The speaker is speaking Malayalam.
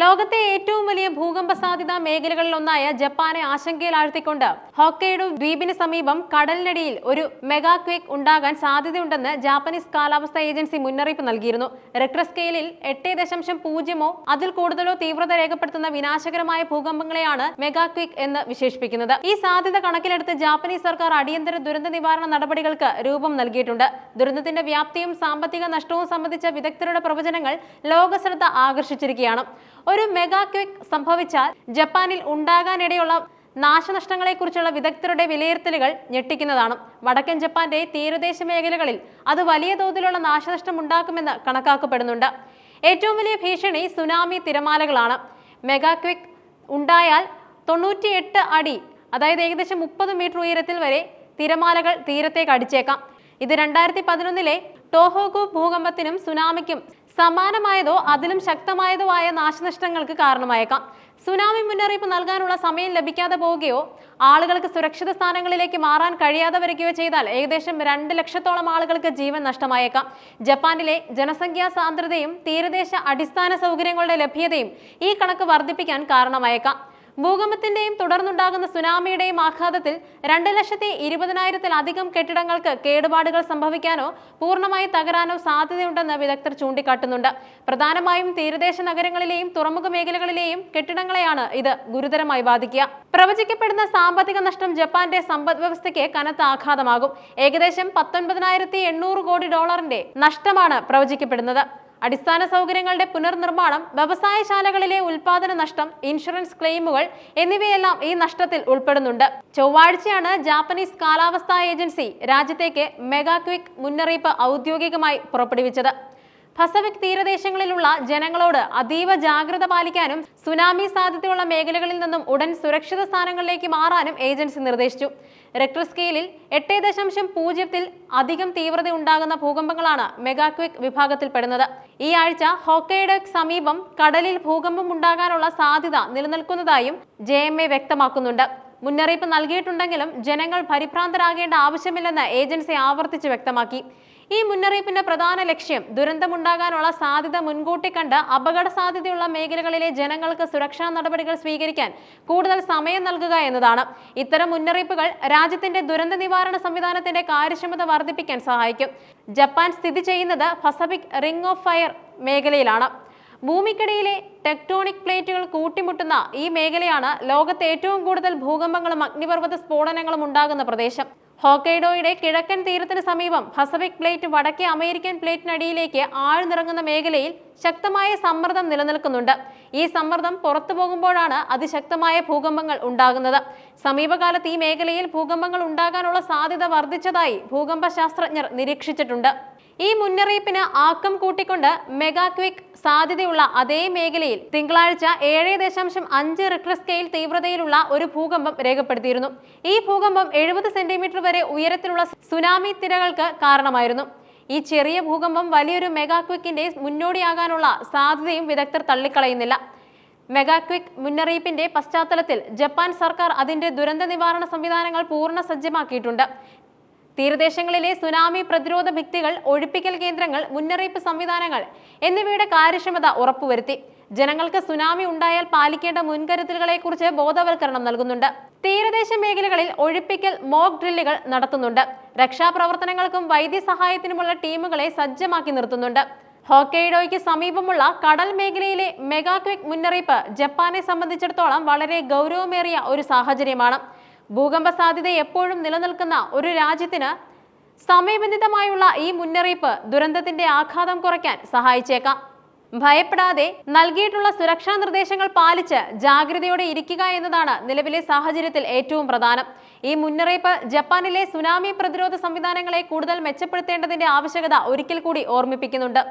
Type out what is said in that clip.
ലോകത്തെ ഏറ്റവും വലിയ ഭൂകമ്പ സാധ്യതാ മേഖലകളിലൊന്നായ ജപ്പാനെ ആശങ്കയിലാഴ്ത്തിക്കൊണ്ട് ഹോക്കൈഡോ ദ്വീപിന് സമീപം കടലിനടിയിൽ ഒരു മെഗാ ക്വേക്ക് ഉണ്ടാകാൻ സാധ്യതയുണ്ടെന്ന് ജാപ്പനീസ് കാലാവസ്ഥാ ഏജൻസി മുന്നറിയിപ്പ് നൽകിയിരുന്നു. റിക്ടർ സ്കെയിലിൽ എട്ട് ദശാംശം പൂജ്യമോ അതിൽ കൂടുതലോ തീവ്രത രേഖപ്പെടുത്തുന്ന വിനാശകരമായ ഭൂകമ്പങ്ങളെയാണ് മെഗാ ക്വേക്ക് എന്ന് വിശേഷിപ്പിക്കുന്നത്. ഈ സാധ്യത കണക്കിലെടുത്ത് ജാപ്പനീസ് സർക്കാർ അടിയന്തര ദുരന്ത നിവാരണ നടപടികൾക്ക് രൂപം നൽകിയിട്ടുണ്ട്. ദുരന്തത്തിന്റെ വ്യാപ്തിയും സാമ്പത്തിക നഷ്ടവും സംബന്ധിച്ച വിദഗ്ധരുടെ പ്രവചനങ്ങൾ ലോകശ്രദ്ധ ആകർഷിച്ചിരിക്കുകയാണ്. ഒരു മെഗാ ക്വിക്ക് സംഭവിച്ചാൽ ജപ്പാനിൽ ഉണ്ടാകാനിടയുള്ള നാശനഷ്ടങ്ങളെക്കുറിച്ചുള്ള വിദഗ്ധരുടെ വിലയിരുത്തലുകൾ ഞെട്ടിക്കുന്നതാണ്. വടക്കൻ ജപ്പാന്റെ തീരദേശ മേഖലകളിൽ അത് വലിയ തോതിലുള്ള നാശനഷ്ടം ഉണ്ടാക്കുമെന്ന് കണക്കാക്കപ്പെടുന്നുണ്ട്. ഏറ്റവും വലിയ ഭീഷണി സുനാമി തിരമാലകളാണ്. മെഗാ ക്വിക്ക് ഉണ്ടായാൽ തൊണ്ണൂറ്റിയെട്ട് അടി അതായത് ഏകദേശം മുപ്പത് മീറ്റർ ഉയരത്തിൽ വരെ തിരമാലകൾ തീരത്തേക്ക് അടിച്ചേക്കാം. ഇത് രണ്ടായിരത്തി പതിനൊന്നിലെ ടോഹോകു ഭൂകമ്പത്തിനും സുനാമിക്കും സമാനമായതോ അതിലും ശക്തമായതോ ആയ നാശനഷ്ടങ്ങൾക്ക് കാരണമായേക്കാം. സുനാമി മുന്നറിയിപ്പ് നൽകാനുള്ള സമയം ലഭിക്കാതെ പോവുകയോ ആളുകൾക്ക് സുരക്ഷിത സ്ഥാനങ്ങളിലേക്ക് മാറാൻ കഴിയാതെ വരികയോ ചെയ്താൽ ഏകദേശം രണ്ട് ലക്ഷത്തോളം ആളുകൾക്ക് ജീവൻ നഷ്ടമായേക്കാം. ജപ്പാനിലെ ജനസംഖ്യാ സാന്ദ്രതയും തീരദേശ അടിസ്ഥാന സൗകര്യങ്ങളുടെ ലഭ്യതയും ഈ കണക്ക് വർദ്ധിപ്പിക്കാൻ കാരണമായേക്കാം. ഭൂകമ്പത്തിന്റെയും തുടർന്നുണ്ടാകുന്ന സുനാമിയുടെയും ആഘാതത്തിൽ രണ്ട് ലക്ഷത്തി ഇരുപതിനായിരത്തിലധികം കെട്ടിടങ്ങൾക്ക് കേടുപാടുകൾ സംഭവിക്കാനോ പൂർണമായി തകരാനോ സാധ്യതയുണ്ടെന്ന് വിദഗ്ധർ ചൂണ്ടിക്കാട്ടുന്നുണ്ട്. പ്രധാനമായും തീരദേശ നഗരങ്ങളിലെയും തുറമുഖ മേഖലകളിലെയും കെട്ടിടങ്ങളെയാണ് ഇത് ഗുരുതരമായി ബാധിക്കുക. പ്രവചിക്കപ്പെടുന്ന സാമ്പത്തിക നഷ്ടം ജപ്പാന്റെ സമ്പദ് വ്യവസ്ഥയ്ക്ക് കനത്ത ആഘാതമാകും. ഏകദേശം പത്തൊൻപതിനായിരത്തി എണ്ണൂറ് കോടി ഡോളറിന്റെ നഷ്ടമാണ് പ്രവചിക്കപ്പെടുന്നത്. അടിസ്ഥാന സൗകര്യങ്ങളുടെ പുനർനിർമ്മാണം വ്യവസായശാലകളിലെ ഉൽപാദന നഷ്ടം ഇൻഷുറൻസ് ക്ലെയിമുകൾ എന്നിവയെല്ലാം ഈ നഷ്ടത്തിൽ ഉൾപ്പെടുന്നുണ്ട്. ചൊവ്വാഴ്ചയാണ് ജാപ്പനീസ് കാലാവസ്ഥാ ഏജൻസി രാജ്യത്തേക്ക് മെഗാക്വിക് മുന്നറിയിപ്പ് ഔദ്യോഗികമായി പുറപ്പെടുവിച്ചത്. പസഫിക് തീരദേശങ്ങളിലുള്ള ജനങ്ങളോട് അതീവ ജാഗ്രത പാലിക്കാനും സുനാമി സാധ്യതയുള്ള മേഖലകളിൽ നിന്നും ഉടൻ സുരക്ഷിത സ്ഥാനങ്ങളിലേക്ക് മാറാനും ഏജൻസി നിർദ്ദേശിച്ചു. റെക്ടർ സ്കെയിലിൽ എട്ട് ദശാംശം പൂജ്യത്തിൽ അധികം തീവ്രത ഉണ്ടാകുന്ന ഭൂകമ്പങ്ങളാണ് മെഗാക്വിക് വിഭാഗത്തിൽപ്പെടുന്നത്. ഈ ആഴ്ച ഹോക്കയുടെ സമീപം കടലിൽ ഭൂകമ്പം ഉണ്ടാകാനുള്ള സാധ്യത നിലനിൽക്കുന്നതായും ജെ വ്യക്തമാക്കുന്നുണ്ട്. മുന്നറിയിപ്പ് നൽകിയിട്ടുണ്ടെങ്കിലും ജനങ്ങൾ പരിഭ്രാന്തരാകേണ്ട ആവശ്യമില്ലെന്ന് ഏജൻസി ആവർത്തിച്ച് വ്യക്തമാക്കി. ഈ മുന്നറിയിപ്പിന്റെ പ്രധാന ലക്ഷ്യം ദുരന്തമുണ്ടാകാനുള്ള സാധ്യത മുൻകൂട്ടി കണ്ട് അപകട സാധ്യതയുള്ള മേഖലകളിലെ ജനങ്ങൾക്ക് സുരക്ഷാ നടപടികൾ സ്വീകരിക്കാൻ കൂടുതൽ സമയം നൽകുക എന്നതാണ്. ഇത്തരം മുന്നറിയിപ്പുകൾ രാജ്യത്തിന്റെ ദുരന്ത നിവാരണ സംവിധാനത്തിന്റെ കാര്യക്ഷമത വർദ്ധിപ്പിക്കാൻ സഹായിക്കും. ജപ്പാൻ സ്ഥിതി ചെയ്യുന്നത് പസഫിക് റിംഗ് ഓഫ് ഫയർ മേഖലയിലാണ്. ഭൂമിക്കടിയിലെ ടെക്ടോണിക് പ്ലേറ്റുകൾ കൂട്ടിമുട്ടുന്ന ഈ മേഖലയാണ് ലോകത്തെ ഏറ്റവും കൂടുതൽ ഭൂകമ്പങ്ങളും അഗ്നിപർവത സ്ഫോടനങ്ങളും ഉണ്ടാകുന്ന പ്രദേശം. ഹോക്കൈഡോയുടെ കിഴക്കൻ തീരത്തിന് സമീപം പസഫിക് പ്ലേറ്റ് വടക്കേ അമേരിക്കൻ പ്ലേറ്റിനടിയിലേക്ക് ആഴ്ന്നിറങ്ങുന്ന മേഖലയിൽ ശക്തമായ സമ്മർദ്ദം നിലനിൽക്കുന്നുണ്ട്. ഈ സമ്മർദ്ദം പുറത്തു പോകുമ്പോഴാണ് അതിശക്തമായ ഭൂകമ്പങ്ങൾ ഉണ്ടാകുന്നത്. സമീപകാലത്ത് ഈ മേഖലയിൽ ഭൂകമ്പങ്ങൾ ഉണ്ടാകാനുള്ള സാധ്യത വർദ്ധിച്ചതായി ഭൂകമ്പ ശാസ്ത്രജ്ഞർ നിരീക്ഷിച്ചിട്ടുണ്ട്. ഈ മുന്നറിയിപ്പിന് ആക്കം കൂട്ടിക്കൊണ്ട് മെഗാക്വിക് സാധ്യതയുള്ള അതേ മേഖലയിൽ തിങ്കളാഴ്ച ഏഴ് ദശാംശം അഞ്ച് റിക്ടർ സ്കെയിൽ തീവ്രതയിലുള്ള ഒരു ഭൂകമ്പം രേഖപ്പെടുത്തിയിരുന്നു. ഈ ഭൂകമ്പം എഴുപത് സെന്റിമീറ്റർ വരെ ഉയരത്തിലുള്ള സുനാമി തിരകൾക്ക് കാരണമായിരുന്നു. ഈ ചെറിയ ഭൂകമ്പം വലിയൊരു മെഗാക്വിക്കിന്റെ മുന്നോടിയാകാനുള്ള സാധ്യതയും വിദഗ്ധർ തള്ളിക്കളയുന്നില്ല. മെഗാക്വിക് മുന്നറിയിപ്പിന്റെ പശ്ചാത്തലത്തിൽ ജപ്പാൻ സർക്കാർ അതിന്റെ ദുരന്ത നിവാരണ സംവിധാനങ്ങൾ പൂർണ സജ്ജമാക്കിയിട്ടുണ്ട്. തീരദേശങ്ങളിലെ സുനാമി പ്രതിരോധ ഭിത്തികൾ ഒഴിപ്പിക്കൽ കേന്ദ്രങ്ങൾ മുന്നറിയിപ്പ് സംവിധാനങ്ങൾ എന്നിവയുടെ കാര്യക്ഷമത ഉറപ്പുവരുത്തി. ജനങ്ങൾക്ക് സുനാമി ഉണ്ടായാൽ പാലിക്കേണ്ട മുൻകരുതലുകളെക്കുറിച്ച് ബോധവൽക്കരണം നൽകുന്നുണ്ട്. തീരദേശ മേഖലകളിൽ ഒഴിപ്പിക്കൽ മോക്ക് ഡ്രില്ലുകൾ നടത്തുന്നുണ്ട്. രക്ഷാപ്രവർത്തനങ്ങൾക്കും വൈദ്യസഹായത്തിനുമുള്ള ടീമുകളെ സജ്ജമാക്കി നിർത്തുന്നുണ്ട്. ഹോക്കൈഡോയ്ക്ക് സമീപമുള്ള കടൽ മേഖലയിലെ മെഗാക്വിക് മുന്നറിയിപ്പ് ജപ്പാനെ സംബന്ധിച്ചിടത്തോളം വളരെ ഗൗരവമേറിയ ഒരു സാഹചര്യമാണ്. ഭൂകമ്പ സാധ്യത എപ്പോഴും നിലനിൽക്കുന്ന ഒരു രാജ്യത്തിന് സമയബന്ധിതമായുള്ള ഈ മുന്നറിയിപ്പ് ദുരന്തത്തിന്റെ ആഘാതം കുറയ്ക്കാൻ സഹായിച്ചേക്കാം. ഭയപ്പെടാതെ നൽകിയിട്ടുള്ള സുരക്ഷാ നിർദ്ദേശങ്ങൾ പാലിച്ച് ജാഗ്രതയോടെ ഇരിക്കുക എന്നതാണ് നിലവിലെ സാഹചര്യത്തിൽ ഏറ്റവും പ്രധാനം. ഈ മുന്നറിയിപ്പ് ജപ്പാനിലെ സുനാമി പ്രതിരോധ സംവിധാനങ്ങളെ കൂടുതൽ മെച്ചപ്പെടുത്തേണ്ടതിന്റെ ആവശ്യകത ഒരിക്കൽ കൂടി ഓർമ്മിപ്പിക്കുന്നുണ്ട്.